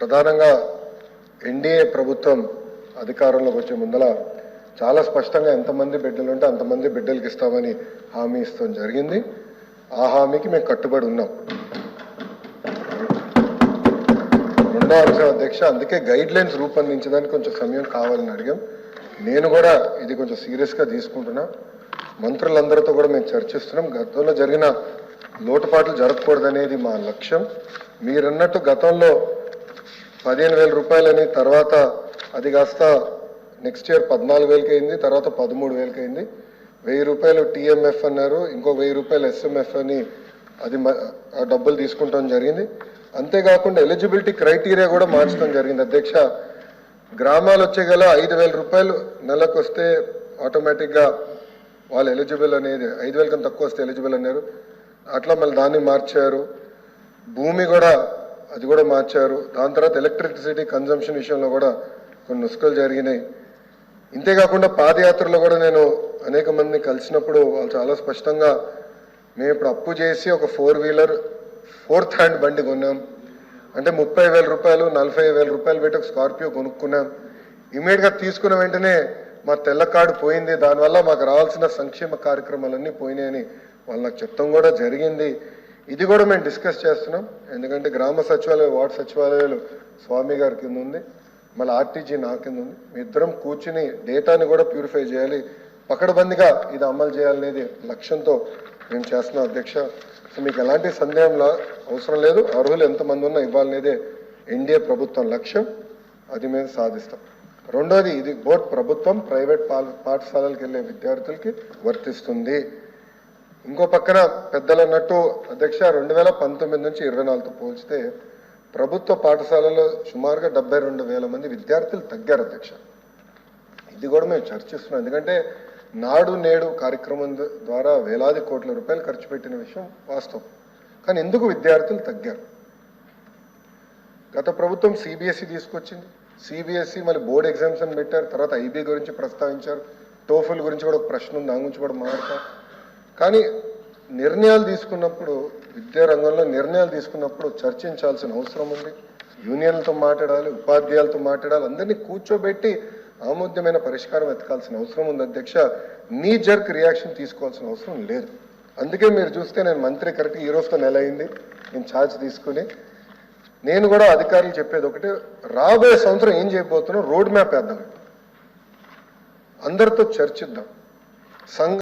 ప్రధానంగా ఎన్డీఏ ప్రభుత్వం అధికారంలోకి వచ్చే ముందల చాలా స్పష్టంగా ఎంతమంది బిడ్డలు ఉంటే అంతమంది బిడ్డలకి ఇస్తామని హామీ ఇస్తాం జరిగింది. ఆ హామీకి మేము కట్టుబడి ఉన్నాం. రెండో అంశం అధ్యక్ష అందుకే గైడ్ లైన్స్ రూపొందించడానికి కొంచెం సమయం కావాలని అడిగాం. నేను కూడా ఇది కొంచెం సీరియస్గా తీసుకుంటున్నా. మంత్రులందరితో కూడా మేము చర్చిస్తున్నాం. గతంలో జరిగిన లోటుపాట్లు జరగకూడదనేది మా లక్ష్యం. మీరన్నట్టు గతంలో పదిహేను వేల రూపాయలని తర్వాత అది కాస్త నెక్స్ట్ ఇయర్ పద్నాలుగు వేలకి అయింది తర్వాత పదమూడు వేలకి అయింది. వెయ్యి రూపాయలు టీఎంఎఫ్ అన్నారు ఇంకో వెయ్యి రూపాయలు ఎస్ఎంఎఫ్ అని అది ఆ డబ్బులు తీసుకుంటాం జరిగింది. అంతేకాకుండా ఎలిజిబిలిటీ క్రైటీరియా కూడా మార్చడం జరిగింది. అధ్యక్ష గ్రామాలు వచ్చే గల ఐదు వేల రూపాయలు నెలకు వస్తే ఆటోమేటిక్గా వాళ్ళు ఎలిజిబుల్ అనేది ఐదు వేల కన్నా తక్కువ వస్తే ఎలిజిబుల్ అన్నారు. అట్లా మళ్ళీ దాన్ని మార్చారు. భూమి కూడా అది కూడా మార్చారు. దాని తర్వాత ఎలక్ట్రిసిటీ కన్జంప్షన్ విషయంలో కూడా కొన్ని నుసుకలు జరిగినాయి. ఇంతేకాకుండా పాదయాత్రలో కూడా నేను అనేక మందిని కలిసినప్పుడు వాళ్ళు చాలా స్పష్టంగా మేము ఇప్పుడు అప్పు చేసి ఒక ఫోర్ వీలర్ ఫోర్త్ హ్యాండ్ బండి కొన్నాం. అంటే ముప్పై వేల రూపాయలు నలభై వేల రూపాయలు పెట్టి ఒక స్కార్పియో కొనుక్కున్నాం. ఇమీడియట్గా తీసుకున్న వెంటనే మా తెల్ల కార్డు పోయింది. దానివల్ల మాకు రావాల్సిన సంక్షేమ కార్యక్రమాలన్నీ పోయినాయని వాళ్ళు నాకు చెప్తాం కూడా జరిగింది. ఇది కూడా మేము డిస్కస్ చేస్తున్నాం. ఎందుకంటే గ్రామ సచివాలయం వార్డు సచివాలయాలు స్వామి గారి కింద ఉంది. మళ్ళీ ఆర్టీజీ నా కింద ఉంది. మీ ఇద్దరం కూర్చుని డేటాని కూడా ప్యూరిఫై చేయాలి. పకడబందిగా ఇది అమలు చేయాలనేది లక్ష్యంతో మేము చేస్తున్నాం అధ్యక్ష. సో మీకు ఎలాంటి సందేహంలా అవసరం లేదు. అర్హులు ఎంతమంది ఉన్నా ఇవ్వాలనేదే ఎన్డీఏ ప్రభుత్వం లక్ష్యం. అది మేము సాధిస్తాం. రెండోది ఇది బోర్డ్ ప్రభుత్వం ప్రైవేట్ పాఠశాలలకు వెళ్ళే విద్యార్థులకి వర్తిస్తుంది. ఇంకో పక్కన పెద్దలు అన్నట్టు అధ్యక్ష రెండు వేల పంతొమ్మిది నుంచి ఇరవై నాలుగుతో పోల్చితే ప్రభుత్వ పాఠశాలలో సుమారుగా డెబ్బై రెండు వేల మంది విద్యార్థులు తగ్గారు అధ్యక్ష. ఇది కూడా మేము చర్చిస్తున్నాం. ఎందుకంటే నాడు నేడు కార్యక్రమం ద్వారా వేలాది కోట్ల రూపాయలు ఖర్చు పెట్టిన విషయం వాస్తవం. కానీ ఎందుకు విద్యార్థులు తగ్గారు? గత ప్రభుత్వం సిబిఎస్ఈ తీసుకొచ్చింది. సిబిఎస్ఈ మళ్ళీ బోర్డ్ ఎగ్జామ్స్ అని పెట్టారు. తర్వాత ఐబీ గురించి ప్రస్తావించారు. టోఫుల్ గురించి కూడా ఒక ప్రశ్న ఉంది. దాని గురించి కూడా మాట్లాడతారు కానీ నిర్ణయాలు తీసుకున్నప్పుడు విద్యా రంగంలో నిర్ణయాలు తీసుకున్నప్పుడు చర్చించాల్సిన అవసరం ఉంది. యూనియన్లతో మాట్లాడాలి ఉపాధ్యాయులతో మాట్లాడాలి అందరినీ కూర్చోబెట్టి ఆమోద్యమైన పరిష్కారం వెతకాల్సిన అవసరం ఉంది. అధ్యక్ష నీ జర్క్ రియాక్షన్ తీసుకోవాల్సిన అవసరం లేదు. అందుకే మీరు చూస్తే నేను మంత్రి కరెక్ట్ ఈ రోజుతో నెల అయింది. నేను ఛార్జ్ తీసుకుని నేను కూడా అధికారులు చెప్పేది ఒకటి రాబోయే సంవత్సరం ఏం చేయబోతున్నాం? రోడ్ మ్యాప్ వేద్దాం. అందరితో చర్చిద్దాం. సంఘ